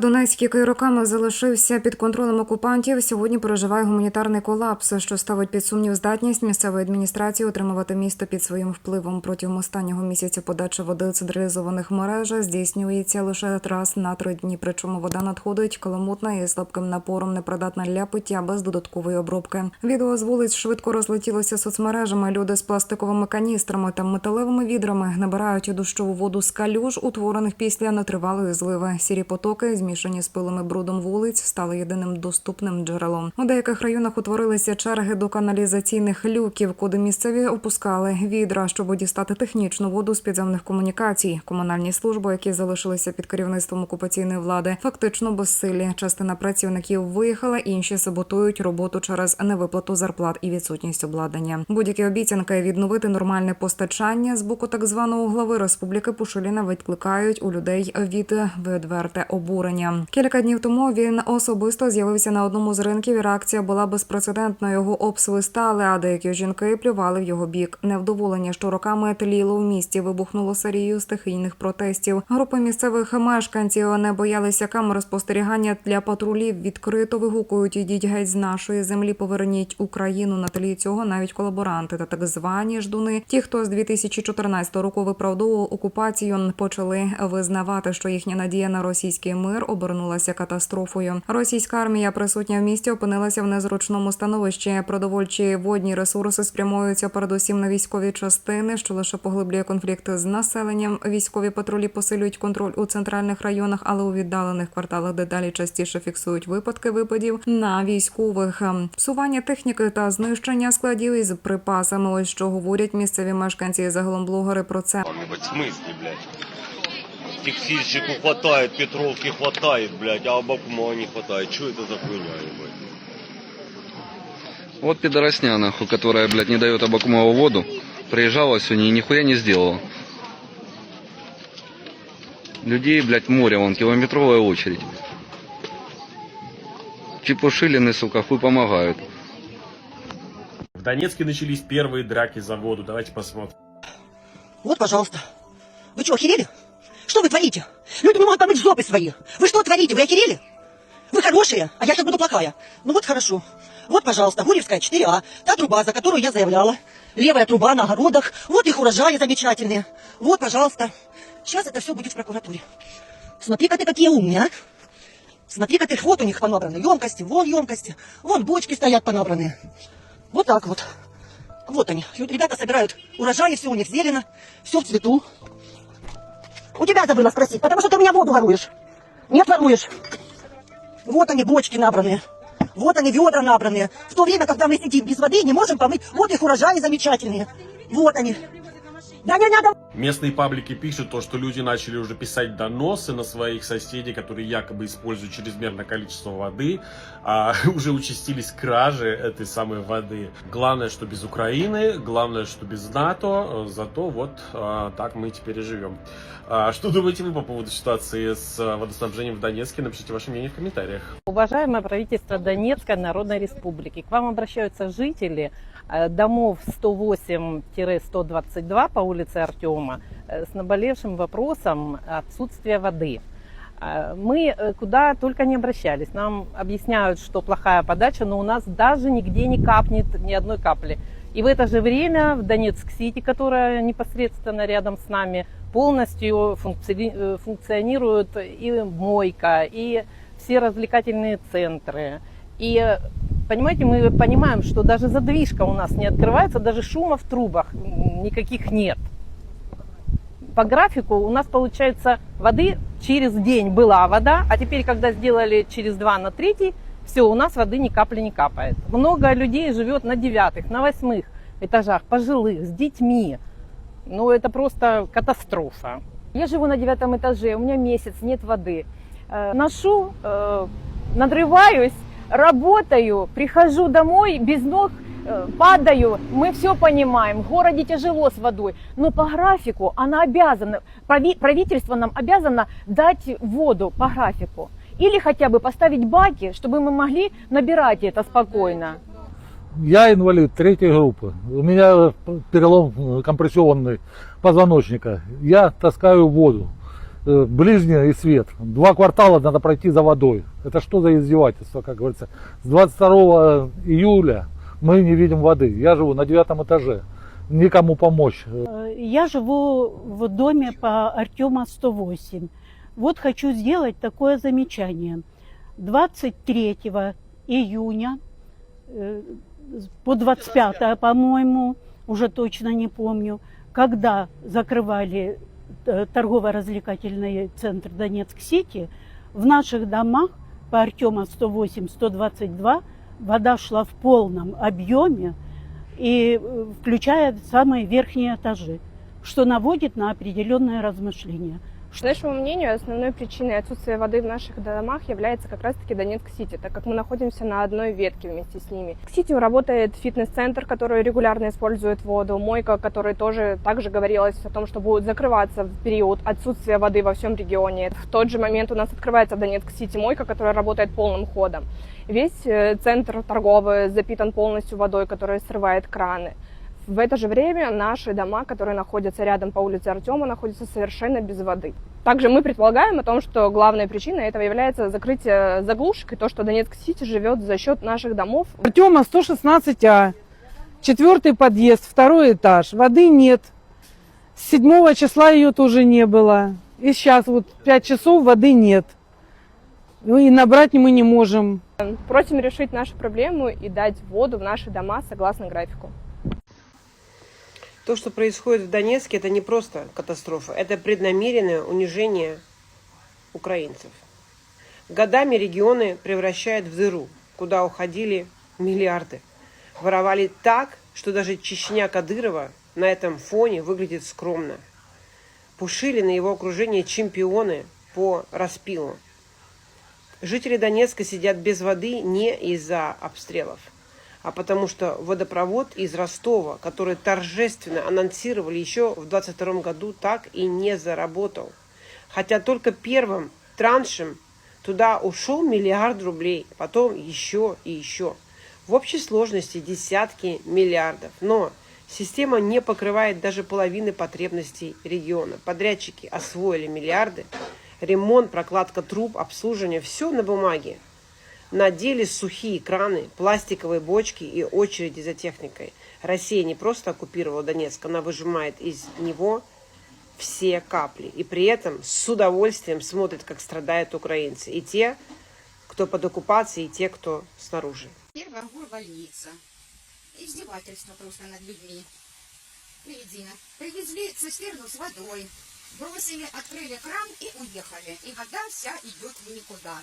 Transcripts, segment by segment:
Донецьк, який роками залишився під контролем окупантів, сьогодні переживає гуманітарний колапс, що ставить під сумнів здатність місцевої адміністрації утримувати місто під своїм впливом. Протягом останнього місяця подача води централізованих мережах здійснюється лише раз на три дні. Причому вода надходить каламутна і слабким напором непридатна для пиття без додаткової обробки. Відео з вулиць швидко розлетілося соцмережами. Люди з пластиковими каністрами та металевими відрами набирають дощову воду з калюж, утворених після нетривалої зливи. Сірі потоки, змішані з пилом і брудом вулиць, стали єдиним доступним джерелом. У деяких районах утворилися черги до каналізаційних люків, куди місцеві опускали відра, щоб дістати технічну воду з підземних комунікацій. Комунальні служби, які залишилися під керівництвом окупаційної влади, фактично безсилі. Частина працівників виїхала, інші саботують роботу через невиплату зарплат і відсутність обладнання. Будь-які обіцянки відновити нормальне постачання з боку так званого глави республіки Пушиліна викликають у людей від відверте обурення. Кілька днів тому він особисто з'явився на одному з ринків. і Реакція була безпрецедентною. Його обсвистали, а деякі жінки плювали в його бік. Невдоволення, що роками тліло в місті, вибухнуло серією стихійних протестів. Групи місцевих мешканців не боялися камер спостерігання для патрулів. Відкрито вигукують ідіть геть з нашої землі. Поверніть Україну на тлі цього. Навіть колаборанти та так звані ждуни. Ті, хто з 2014 року виправдовував окупацію, почали визнавати, що їхня надія на російський мир обернулася катастрофою. Російська армія присутня в місті опинилася в незручному становищі. Продовольчі водні ресурси спрямуються передусім на військові частини, що лише поглиблює конфлікт з населенням. Військові патрулі посилюють контроль у центральних районах, але у віддалених кварталах дедалі частіше фіксують випадки випадів на військових псування техніки та знищення складів із припасами. Ось що говорять місцеві мешканці і загалом блогери про це. Блядь? Текстильщику хватает, Петровки хватает, блядь, а Абакумова не хватает. Что это за хуйня, ебать? Вот пидоросня, нахуй, которая, блядь, не дает Абакумову воду, приезжала сегодня и нихуя не сделала. Людей, блядь, море, вон, километровая очередь. Чепушилины, сука, хуй помогают. В Донецке начались первые драки за воду. Давайте посмотрим. Вот, пожалуйста. Вы что, охерели? Что вы творите? Люди не могут помыть жопы свои. Вы что творите? Вы охерели? Вы хорошие, а я сейчас буду плохая. Ну вот хорошо. Вот, пожалуйста, Гурьевская 4А, та труба, за которую я заявляла. Левая труба на огородах. Вот их урожаи замечательные. Вот, пожалуйста. Сейчас это все будет в прокуратуре. Смотри-ка ты какие умные, а. Смотри-ка ты, вот у них понабраны емкости, вон емкости, вон бочки стоят понабранные. Вот так вот. Вот они. Ребята собирают урожаи, все у них зелено, все в цвету. У тебя забыла спросить, потому что ты у меня воду воруешь. Нет, воруешь. Вот они, бочки набранные. Вот они, ведра набранные. В то время, когда мы сидим без воды, не можем помыть. Вот их урожаи замечательные. Вот они. Да не надо Местные паблики пишут то, что люди начали уже писать доносы на своих соседей, которые якобы используют чрезмерное количество воды, а уже участились кражи этой самой воды. Главное, что без Украины, главное, что без НАТО, зато вот а, так мы теперь и живем. А, что думаете вы по поводу ситуации с а, водоснабжением в Донецке? Напишите ваше мнение в комментариях. Уважаемое правительство Донецкой Народной Республики, к вам обращаются жители домов 108-122 по улице Артема э, с наболевшим вопросом отсутствия воды. Э, Мы э, куда только не обращались. Нам объясняют, что плохая подача, но у нас даже нигде не капнет ни одной капли. И в это же время в Донецк-Сити, которая непосредственно рядом с нами, полностью функци- э, функционирует и мойка, и все развлекательные центры. И э, понимаете, мы понимаем, что даже задвижка у нас не открывается, даже шума в трубах никаких нет. По графику у нас получается воды через день была вода, а теперь, когда сделали через два на третий, все, у нас воды ни капли не капает. Много людей живет на девятых, на восьмых этажах, пожилых, с детьми. Ну, это просто катастрофа. Я живу на девятом этаже, у меня месяц, нет воды. Э, Ношу, э, надрываюсь, работаю, прихожу домой без ног, э, падаю. Мы все понимаем, в городе тяжело с водой, но по графику она обязана, прави- правительство нам обязано дать воду по графику. Или хотя бы поставить баки, чтобы мы могли набирать это спокойно. Я инвалид третьей группы. У меня перелом э, компрессионный позвоночника. Я таскаю воду. Э, ближняя и свет. Два квартала надо пройти за водой. Это что за издевательство, как говорится. С 22 июля мы не видим воды. Я живу на девятом этаже. Никому помочь. Э, Я живу в доме по Артема 108. Вот хочу сделать такое замечание. 23 июня э, по 25, по-моему, уже точно не помню, когда закрывали э, торгово-развлекательный центр Донецк-Сити, в наших домах по Артема 108-122 вода шла в полном объеме, и э, включая самые верхние этажи, что наводит на определенное размышление. По нашему мнению, основной причиной отсутствия воды в наших домах является как раз-таки Донецк-Сити, так как мы находимся на одной ветке вместе с ними. К Сити работает фитнес-центр, который регулярно использует воду, мойка, который тоже также говорилось о том, что будет закрываться в период отсутствия воды во всем регионе. В тот же момент у нас открывается в Донецк-Сити мойка, которая работает полным ходом. Весь э, центр торговый запитан полностью водой, которая срывает краны. В это же время наши дома, которые находятся рядом по улице Артема, находятся совершенно без воды. Также мы предполагаем о том, что главной причиной этого является закрытие заглушек и то, что Донецк-Сити живет за счет наших домов. Артема 116А, четвертый подъезд, второй этаж. Воды нет. С 7 числа ее тоже не было. И сейчас вот 5 часов воды нет. Ну и набрать мы не можем. Просим решить нашу проблему и дать воду в наши дома согласно графику. То, что происходит в Донецке, это не просто катастрофа, это преднамеренное унижение украинцев. Годами регионы превращают в дыру, куда уходили миллиарды. Воровали так, что даже Чечня Кадырова на этом фоне выглядит скромно. Пушилин и его окружение чемпионы по распилу. Жители Донецка сидят без воды не из-за обстрелов, а потому что водопровод из Ростова, который торжественно анонсировали еще в 22 году, так и не заработал. Хотя только первым траншем туда ушел миллиард рублей, потом еще и еще. В общей сложности десятки миллиардов. Но система не покрывает даже половины потребностей региона. Подрядчики освоили миллиарды. Ремонт, прокладка труб, обслуживание – все на бумаге. На деле сухие краны, пластиковые бочки и очереди за техникой. Россия не просто оккупировала Донецк, она выжимает из него все капли. И при этом с удовольствием смотрит, как страдают украинцы. И те, кто под оккупацией, и те, кто снаружи. Первая больница. Издевательство просто над людьми. Ледина. Привезли цистерну с водой. Бросили, открыли кран и уехали. И вода вся идет в никуда.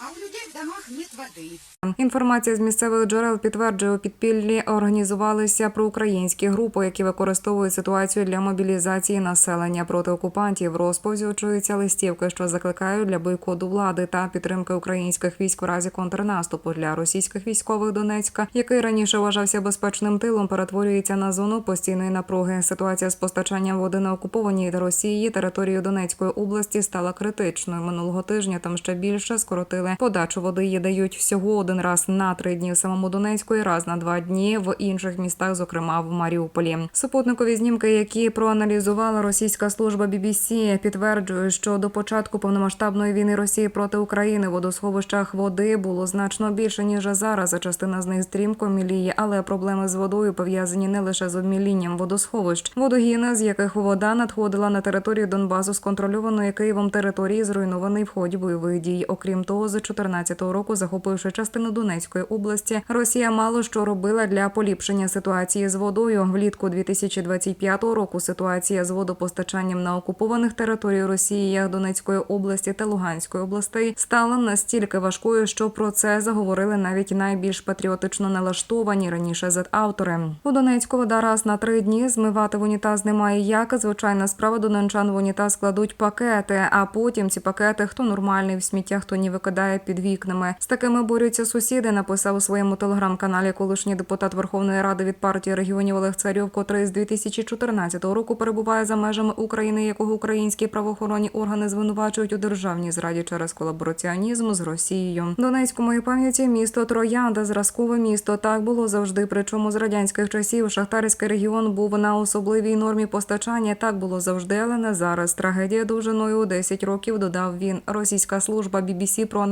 А у людей в домах нет воды. Інформація з місцевих джерел підтверджує, у підпіллі організувалися проукраїнські групи, які використовують ситуацію для мобілізації населення проти окупантів. Розповсюджуються листівки, що закликають для бойкоту влади та підтримки українських військ у разі контрнаступу для російських військових Донецька, який раніше вважався безпечним тилом, перетворюється на зону постійної напруги. Ситуація з постачанням води на окупованій Росії території Донецької області стала критичною. Минулого тижня там ще більше скоротили подачу води. Її дають всього один раз на три дні в самому Донецьку і раз на два дні в інших містах, зокрема в Маріуполі. Супутникові знімки, які проаналізувала російська служба BBC, підтверджують, що до початку повномасштабної війни Росії проти України в водосховищах води було значно більше ніж зараз. Частина з них стрімко міліє, але проблеми з водою пов'язані не лише з обмілінням водосховищ. Водогіни, з яких вода надходила на територію Донбасу з контрольованої Києвом території, зруйнований в ході бойових дій. Окрім того, 2014 року, захопивши частину Донецької області, Росія мало що робила для поліпшення ситуації з водою. Влітку 2025 року ситуація з водопостачанням на окупованих територіях Росії, як Донецької області та Луганської областей, стала настільки важкою, що про це заговорили навіть найбільш патріотично налаштовані раніше Z-автори. У Донецьку вода раз на три дні змивати в унітаз немає як. Звичайна справа донечан в унітаз кладуть пакети, а потім ці пакети хто нормальний в сміття, хто ні викидає виглядає під вікнами. З такими борються сусіди. Написав у своєму телеграм-каналі колишній депутат Верховної Ради від партії регіонів Олег Царьов, котрий з 2014 року перебуває за межами України, якого українські правоохоронні органи звинувачують у державній зраді через колабораціонізм з Росією. Донецьку моїй пам'яті місто Троянда, зразкове місто. Так було завжди. Причому з радянських часів шахтарський регіон був на особливій нормі постачання. Так було завжди, але не зараз. Трагедія довжиною у 10 років додав він. Російська служба BBC проаналізувала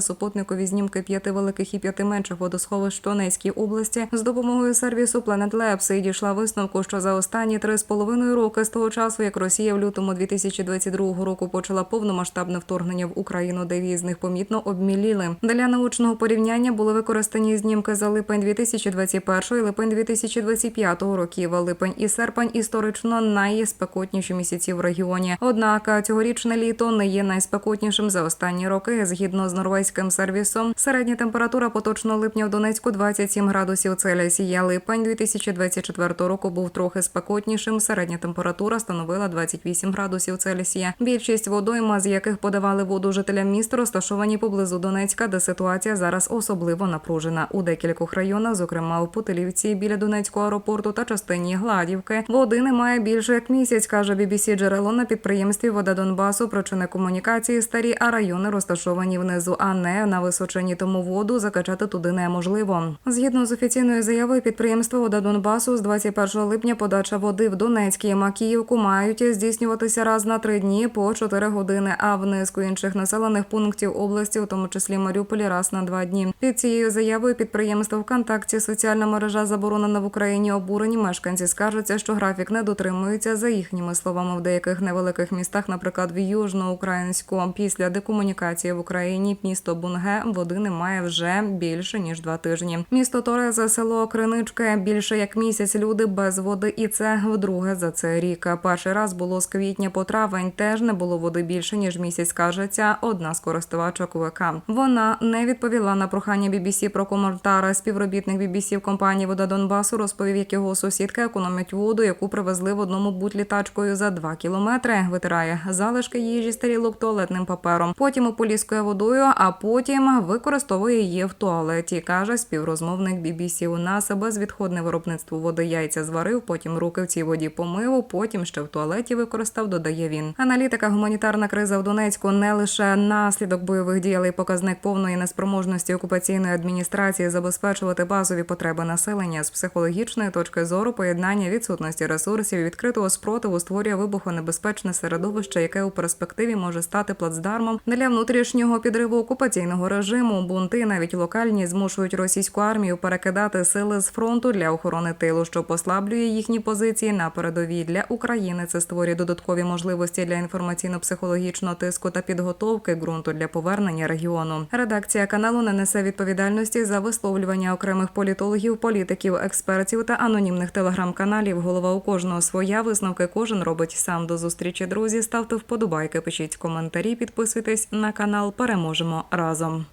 супутникові знімки п'яти великих і п'яти менших водосховищ Донецькій області з допомогою сервісу Planet Labs і дійшла висновку, що за останні три з половиною роки з того часу, як Росія в лютому 2022 року почала повномасштабне вторгнення в Україну, дев'ять з них помітно обміліли. Для научного порівняння були використані знімки за липень 2021 і липень 2025 років. Липень і серпень історично найспекотніші місяці в регіоні. Однак цьогорічне літо не є найспекотнішим за останні роки. Згідно з норвезьким сервісом, середня температура поточного липня в Донецьку 27 градусів Цельсія. Липень 2024 року був трохи спекотнішим. Середня температура становила 28 градусів Цельсія. Більшість водойма, з яких подавали воду жителям міст, розташовані поблизу Донецька, де ситуація зараз особливо напружена. У декількох районах, зокрема у Путилівці, біля Донецького аеропорту та частині Гладівки, води немає більше як місяць, каже BBC джерело на підприємстві Вода Донбасу. Причини комунікації старі, а райони розташовані внизу, а не на височині. Тому воду закачати туди неможливо. Згідно з офіційною заявою підприємства Вода Донбасу з 21 липня подача води в Донецькій Макіївку мають здійснюватися раз на три дні по 4 години. А в низку інших населених пунктів області, у тому числі Маріуполі, раз на два дні. Під цією заявою підприємство ВКонтакті соціальна мережа заборонена в Україні. Обурені мешканці скаржаться, що графік не дотримується за їхніми словами в деяких невеликих містах, наприклад, в Южноукраїнську. Після декомунікації в Україні місто Бунге води немає вже більше ніж два тижні. Місто Тореза, село Криничке більше як місяць. Люди без води, і це вдруге за цей рік. Перший раз було з квітня по травень. Теж не було води більше ніж місяць. кажеться одна з користувачок ВК. Вона не відповіла на прохання BBC про коментар. Співробітник BBC в компанії Вода Донбасу розповів, як його сусідка економить воду, яку привезли в одному бутлі тачкою за два кілометри. Витирає залишки їжі старілок туалетним папером. Потім ополіскує водою, а потім використовує її в туалеті. каже співрозмовник BBC. У нас безвідходне виробництво води яйця зварив, потім руки в цій воді помив, потім ще в туалеті використав. Додає він. Аналітика гуманітарна криза в Донецьку не лише наслідок бойових дій, але й показник повної неспроможності окупаційної адміністрації забезпечувати базові потреби населення з психологічної точки зору поєднання відсутності ресурсів відкритого спротиву створює вибухонебезпечне середовище, яке у перспективі може стати плацдармом для внутрішнього підриву окупаційного режиму. Бунти навіть локальні змушують російську армію перекидати сили з фронту для охорони тилу, що послаблює їхні позиції на передовій для України. Це створює додаткові можливості для інформаційно-психологічного тиску та підготовки ґрунту для повернення регіону. Редакція каналу не несе відповідальності за висловлювання окремих політологів, політиків, експертів та анонімних телеграм-каналів. Голова у кожного своя висновки кожен робить сам. До зустрічі друзі. Ставте вподобайки, пишіть коментарі, підписуйтесь на канал. Переможемо разом.